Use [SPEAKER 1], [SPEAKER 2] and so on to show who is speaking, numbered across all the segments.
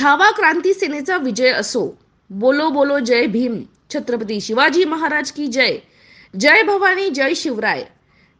[SPEAKER 1] छावा क्रांती सेनेचा विजय असो. बोलो बोलो जय भीम. छत्रपती शिवाजी महाराज की जय. जय भवानी जय शिवराय.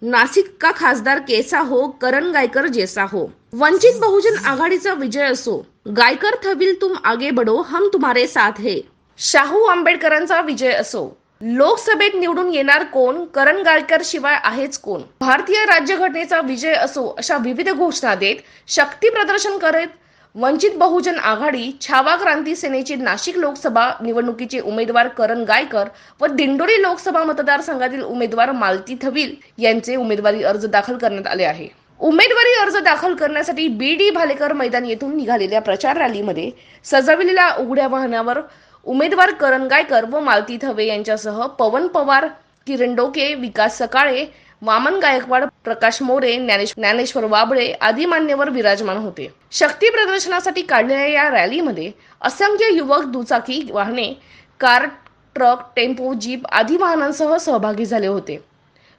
[SPEAKER 1] नाशिक का खासदार केसा हो करण गायकर जैसा हो. वंचित बहुजन आघाडीचा विजय असो. गायकर थविल तुम आगे बढो हम तुम्हारे साथ हे. शाहू आंबेडकरांचा विजय असो. लोकसभेत निवडून येणार कोण? करण गायकर शिवाय आहेच कोण? भारतीय राज्यघटनेचा विजय असो अशा विविध घोषणा देत शक्ती प्रदर्शन करत वंचित बहुजन आघाडी छावा क्रांती सेनेचे नाशिक लोकसभा निवडणुकीचे उमेदवार करण गायकर व दिंडोरी लोकसभा मतदारसंघातील उमेदवार मालती थविल यांचे उमेदवारी अर्ज दाखल करण्यात आले आहे. उमेदवारी अर्ज दाखल करण्यासाठी बी डी भालेकर मैदान येथून निघालेल्या प्रचार रॅलीमध्ये सजविलेल्या उघड्या वाहनावर उमेदवार करण गायकर व मालती थवे यांच्यासह पवन पवार किरण डोके विकास सकाळे वामन गायकवाड प्रकाश मोरे ज्ञानेश्वर वाबळे आदी मान्यवर विराजमान होते. शक्ती प्रदर्शनासाठी काढलेल्या या रॅलीमध्ये असंख्य युवक दुचाकी वाहने कार ट्रक टेम्पो जीप आदी वाहनांसह सहभागी झाले होते.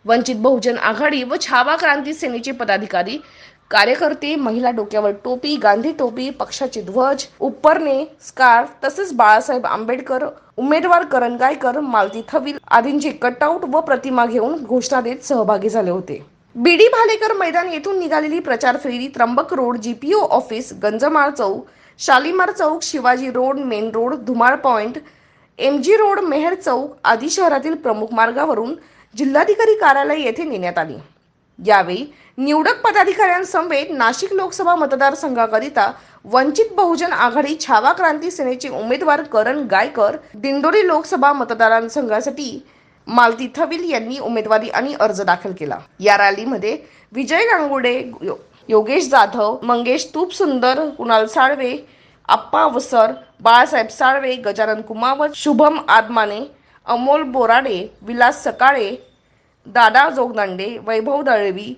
[SPEAKER 1] वंचित बहुजन आघाडी व छावा क्रांती सेनेचे पदाधिकारी कार्यकर्ते महिला डोक्यावर टोपी गांधी टोपी पक्षाचे ध्वज उपरणे स्कार्फ तसेच बाळासाहेब आंबेडकर उमेदवार करण गायकर मालती थविल आदींचे कटआउट व प्रतिमा घेऊन घोषणा देत सहभागी झाले होते. बीडी भालेकर मैदान येथून निघालेली प्रचार फेरी Trimbak road GPO office Ganjmal चौक शालिमार चौक Shivaji road main road Dhumal point MG road Mehar चौक आदी शहरातील प्रमुख मार्गावरून जिल्हाधिकारी कार्यालय येथे नेण्यात आली. यावेळी निवडक पदाधिकाऱ्यांसमवेत नाशिक लोकसभा मतदारसंघाकरिता वंचित बहुजन आघाडी छावा क्रांती सेनेचे उमेदवार करण गायकर दिंडोरी लोकसभा मतदारसंघासाठी मालती थविल यांनी उमेदवारी आणि अर्ज दाखल केला. या रॅलीमध्ये विजय गांगुडे यो- योगेश जाधव मंगेश तूप सुंदर कुणाल साळवे आप्पा वसर बाळासाहेब साळवे गजानन कुमावत शुभम आदमाने अमोल बोराडे विलास सकाळे दादा जोगदंडे वैभव दळवी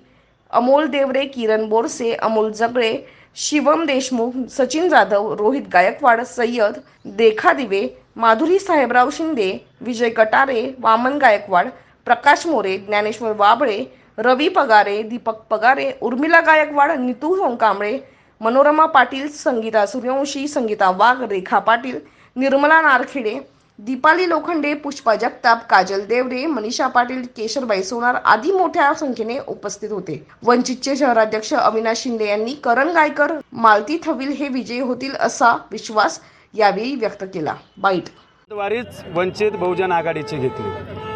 [SPEAKER 1] अमोल देवरे किरण बोरसे अमोल जगळे शिवम देशमुख सचिन जाधव रोहित गायकवाड सय्यद देखा दिवे माधुरी साहेबराव शिंदे विजय कटारे वामन गायकवाड प्रकाश मोरे ज्ञानेश्वर वाबळे रवी पगारे दीपक पगारे उर्मिला गायकवाड नितू सोनकांबळे मनोरमा पाटील संगीता सूर्यवंशी संगीता वाघ रेखा पाटील निर्मला नारखेडे दीपाली लोखंडे पुष्पा जगताप काजल देवरे मनीषा पाटील केशरबाई सोनार आदी मोठ्या संख्येने उपस्थित होते. वंचितचे शहराध्यक्ष अविनाश शिंदे यांनी करण गायकर मालती थविल हे विजयी होतील असा विश्वास यावेळी व्यक्त केला. बाईट.
[SPEAKER 2] द्वारीच वंचित बहुजन आघाडीची घेतली.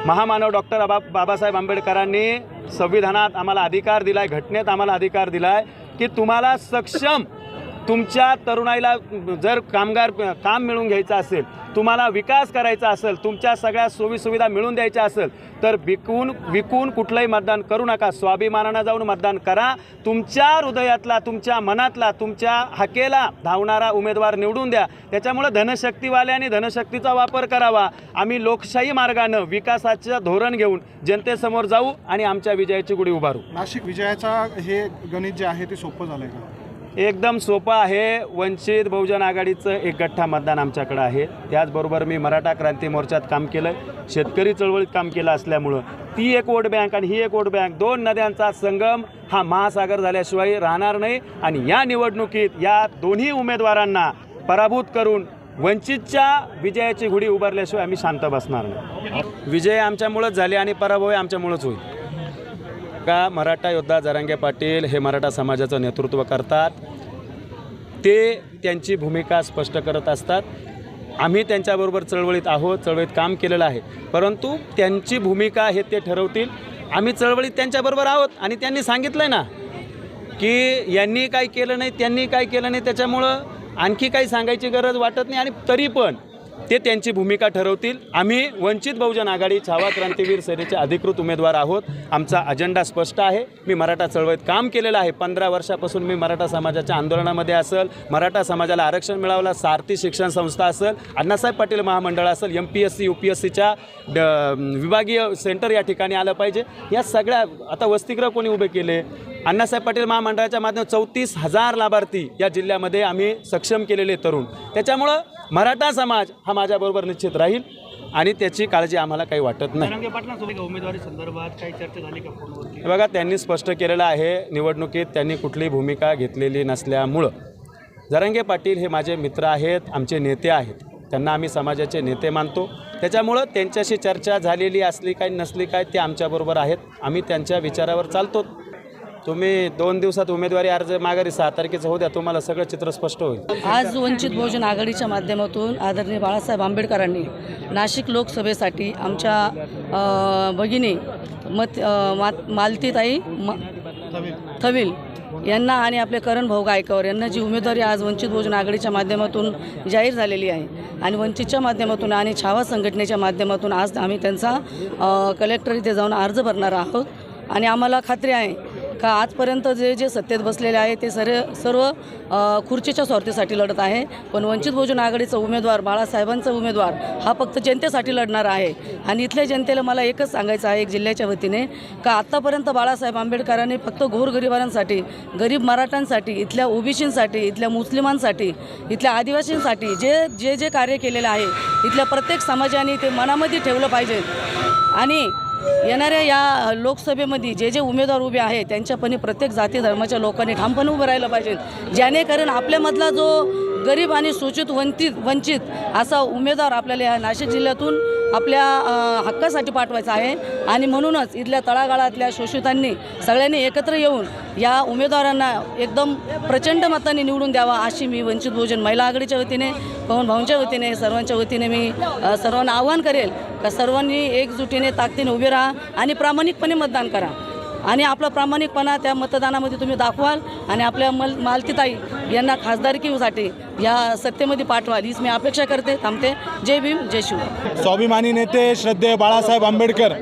[SPEAKER 2] महामानव डॉक्टर बाबा बाबासाहेब आंबेडकरांनी संविधानात आम्हाला अधिकार दिलाय घटनेत आम्हाला अधिकार दिलाय की तुम्हाला सक्षम तुमच्या तरुणाईला जर कामगार काम मिळवून घ्यायचं असेल तुम्हाला विकास करायचा असेल तुमच्या सगळ्या सोयीसुविधा मिळून द्यायच्या असेल तर विकून विकून कुठलंही मतदान करू नका. स्वाभिमानानं जाऊन मतदान करा. तुमच्या हृदयातला तुमच्या मनातला तुमच्या हाकेला धावणारा उमेदवार निवडून द्या. त्याच्यामुळं धनशक्तीवाल्यांनी धनशक्तीचा वापर करावा. आम्ही लोकशाही मार्गानं विकासाचं धोरण घेऊन जनतेसमोर जाऊ आणि आमच्या विजयाची गुढी उभारू.
[SPEAKER 3] नाशिक विजयाचा हे गणित जे आहे ते सोपं झालं का?
[SPEAKER 2] एकदम सोपं आहे. वंचित बहुजन आघाडीचं एक गठ्ठा मतदान आमच्याकडं आहे. त्याचबरोबर मी मराठा क्रांती मोर्चात काम केलं. शेतकरी चळवळीत काम केलं असल्यामुळं. ती एक वोट बँक आणि ही एक वोट बँक. दोन नद्यांचा संगम हा महासागर झाल्याशिवाय राहणार नाही. आणि या निवडणुकीत या दोन्ही उमेदवारांना पराभूत करून वंचितच्या विजयाची घुडी उभारल्याशिवाय आम्ही शांत बसणार नाही. विजय आमच्यामुळंच झाले आणि पराभव आमच्यामुळंच होईल. का मराठा योद्धा जरांगे पाटील हे मराठा समाजाचं नेतृत्व करतात. ते त्यांची भूमिका स्पष्ट करत असतात. आम्ही त्यांच्याबरोबर चळवळीत आहोत चळवळीत काम केलेलं आहे. परंतु त्यांची भूमिका हे ते ठरवतील. आम्ही चळवळीत त्यांच्याबरोबर आहोत आणि त्यांनी सांगितलं आहे ना की यांनी काय केलं नाही त्यांनी काय केलं नाही त्याच्यामुळं आणखी काही सांगायची गरज वाटत नाही आणि तरी पण ते त्यांची भूमिका ठरवतील. आम्ही वंचित बहुजन आघाडी छावा क्रांतीवीर सेनेचे अधिकृत उमेदवार आहोत. आमचा अजेंडा स्पष्ट आहे. मी मराठा चळवळीत काम केलेलं आहे. पंधरा वर्षापासून मी मराठा समाजाच्या आंदोलनामध्ये असेल मराठा समाजाला आरक्षण मिळावलं सारथी शिक्षण संस्था असेल अण्णासाहेब पाटील महामंडळ असेल M P S C U P S सीच्या विभागीय सेंटर या ठिकाणी आलं पाहिजे. या सगळ्या आता वसतिगृह कोणी उभे केले? अण्णासाहेब पाटील महामंडळाच्या माध्यमातून चौतीस हजार लाभार्थी या जिल्ह्यामध्ये आम्ही सक्षम केलेले तरुण. त्याच्यामुळं मराठा समाज हा माझ्याबरोबर निश्चित राहील आणि त्याची काळजी आम्हाला काही वाटत नाही.
[SPEAKER 4] उमेदवारी संदर्भात काही चर्चा झाली का फोनवरती?
[SPEAKER 2] हे बघा त्यांनी स्पष्ट केलेलं आहे निवडणुकीत त्यांनी कुठली भूमिका घेतलेली नसल्यामुळं. जरांगे पाटील हे माझे मित्र आहेत आमचे नेते आहेत. त्यांना आम्ही समाजाचे नेते मानतो. त्याच्यामुळं त्यांच्याशी चर्चा झालेली असली काय नसली काय ते आमच्याबरोबर आहेत. आम्ही त्यांच्या विचारावर चालतो. तुम्ही दोन दिवसात उमेदवारी अर्ज माघारी सहा तारखेचं होऊ द्या तुम्हाला सगळं चित्र स्पष्ट होईल.
[SPEAKER 5] आज वंचित बहुजन आघाडीच्या माध्यमातून आदरणीय बाळासाहेब आंबेडकरांनी नाशिक लोकसभेसाठी आमच्या भगिनी मत मालतीताई म थविल यांना आणि आपले करण भाऊ गायकवाड यांना जी उमेदवारी आज वंचित बहुजन आघाडीच्या माध्यमातून जाहीर झालेली आहे आणि वंचितच्या माध्यमातून आणि छावा संघटनेच्या माध्यमातून आज आम्ही त्यांचा कलेक्टर इथे जाऊन अर्ज भरणार आहोत. आणि आम्हाला खात्री आहे का आजपर्यंत जे जे सत्तेत बसलेले आहे ते सर्व सर्व खुर्चीच्या स्वार्थीसाठी लढत आहे. पण वंचित बहुजन आघाडीचा उमेदवार बाळासाहेबांचा उमेदवार हा फक्त जनतेसाठी लढणार आहे. आणि इथल्या जनतेला मला एकच सांगायचं आहे एक जिल्ह्याच्या वतीने का आत्तापर्यंत बाळासाहेब आंबेडकरांनी फक्त गोरगरिबांसाठी गरीब मराठ्यांसाठी इथल्या ओबीसींसाठी इथल्या मुस्लिमांसाठी इथल्या आदिवासींसाठी जे जे जे कार्य केलेलं आहे इथल्या प्रत्येक समाजाने ते मनामध्ये ठेवलं पाहिजे. आणि येणाऱ्या या लोकसभेमध्ये जे जे उमेदवार उभे आहेत त्यांच्यापणे प्रत्येक जाती धर्माच्या लोकांनी ठामपणे उभं राहिलं पाहिजे. जेणेकरून आपल्यामधला जो गरीब आणि सूचित वंचित वंचित असा उमेदवार आपल्याला या नाशिक जिल्ह्यातून आपल्या हक्कासाठी पाठवायचा आहे. आणि म्हणूनच इथल्या तळागाळातल्या शोषितांनी सगळ्यांनी एकत्र येऊन या उमेदवारांना एकदम प्रचंड मताने निवडून द्यावा अशी मी वंचित बहुजन महिला आघाडीच्या वतीने पवन भाऊंच्या वतीने सर्वांच्या वतीने मी सर्वांना आव्हान करेल का सर्वांनी एकजुटीने ताकदीने उभे राहा आणि प्रामाणिकपणे मतदान करा. आणि आपला प्रामाणिकपणा त्या मतदानामध्ये तुम्ही दाखवाल आणि आपल्या मल मालतीताई यांना खासदारकीसाठी या सत्तेमध्ये पाठवाल हीच मी अपेक्षा करते थांबते. जय भीम जय शिव.
[SPEAKER 3] स्वाभिमानी नेते श्रद्धेय बाळासाहेब आंबेडकर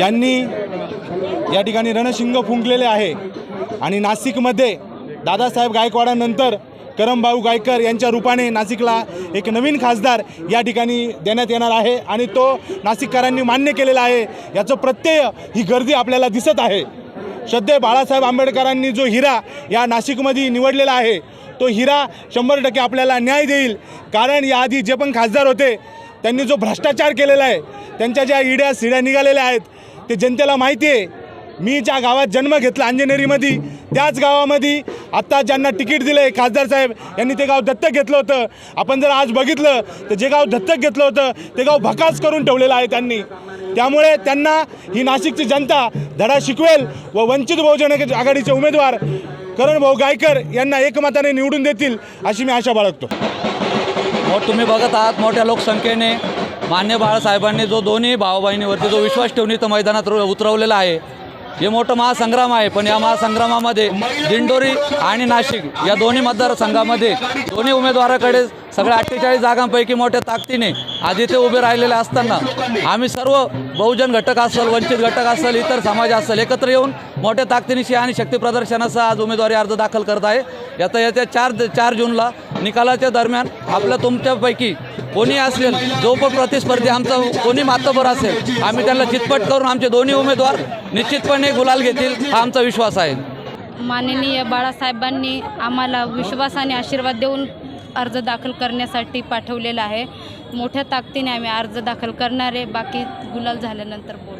[SPEAKER 3] यांनी या ठिकाणी रणशिंग फुंकलेले आहे. आणि नाशिकमध्ये दादासाहेब गायकवाडानंतर करमभाऊ गायकर यांच्या रूपाने नाशिकला एक नवीन खासदार या ठिकाणी देण्यात येणार आहे आणि तो नाशिककरांनी मान्य केलेला आहे. याचं प्रत्यय ही गर्दी आपल्याला दिसत आहे. श्रद्धे बाळासाहेब आंबेडकरांनी जो हिरा या नाशिकमध्ये निवडलेला आहे तो हिरा शंभर टक्के आपल्याला न्याय देईल. कारण याआधी जे पण खासदार होते त्यांनी जो भ्रष्टाचार केलेला आहे त्यांच्या ज्या इड्या सिड्या निघालेल्या आहेत ते जनतेला माहिती आहे. मी ज्या गावात जन्म घेतला अंजनेरीमध्ये त्याच गावामध्ये आत्ता ज्यांना तिकीट दिलं आहे खासदार साहेब यांनी ते गाव दत्तक घेतलं होतं. आपण जर आज बघितलं तर जे गाव दत्तक घेतलं होतं ते गाव भकास करून ठेवलेलं आहे त्यांनी. त्यामुळे त्यांना ही नाशिकची जनता धडा शिकवेल व वंचित बहुजन आघाडीचे उमेदवार करण भाऊ गायकर यांना एकमताने निवडून देतील अशी मी आशा बाळगतो.
[SPEAKER 6] हो, तुम्ही बघत आहात मोठ्या लोकसंख्येने. मान्य बाळासाहेबांनी जो दोन्ही भाऊ बहिणीवरती जो विश्वास ठेवून इथं मैदानात उतरवलेला आहे हे मोठं महासंग्राम आहे पण या महासंग्रामामध्ये दिंडोरी आणि नाशिक या दोन्ही मतदारसंघामध्ये दोन्ही उमेदवाराकडे सगळ्या अठ्ठेचाळीस जागांपैकी मोठ्या ताकदीने आधी ते उभे राहिलेले असताना आम्ही सर्व बहुजन घटक असेल वंचित घटक असेल इतर समाज असेल एकत्र येऊन मोठ्या ताकदीनिशी आणि शक्ती प्रदर्शनाचा आज उमेदवारी अर्ज दाखल करत आहे. याचा येत्या चार चार जूनला निकालाच्या दरम्यान आपल्या तुमच्यापैकी कोणी असेल जो पण प्रतिस्पर्धी आमचा कोणी मातबर असेल आम्ही त्यांना चितपट करून आमचे दोन्ही उमेदवार निश्चितपणे गुलाल घेतील हा आमचा विश्वास आहे.
[SPEAKER 7] माननीय बाळासाहेबांनी आम्हाला विश्वासाने आशीर्वाद देऊन अर्ज दाखल करण्यासाठी पाठवलेला आहे. मोठ्या ताकदीने आम्ही अर्ज दाखल करणारे बाकी गुलाल झाल्यानंतर बोल.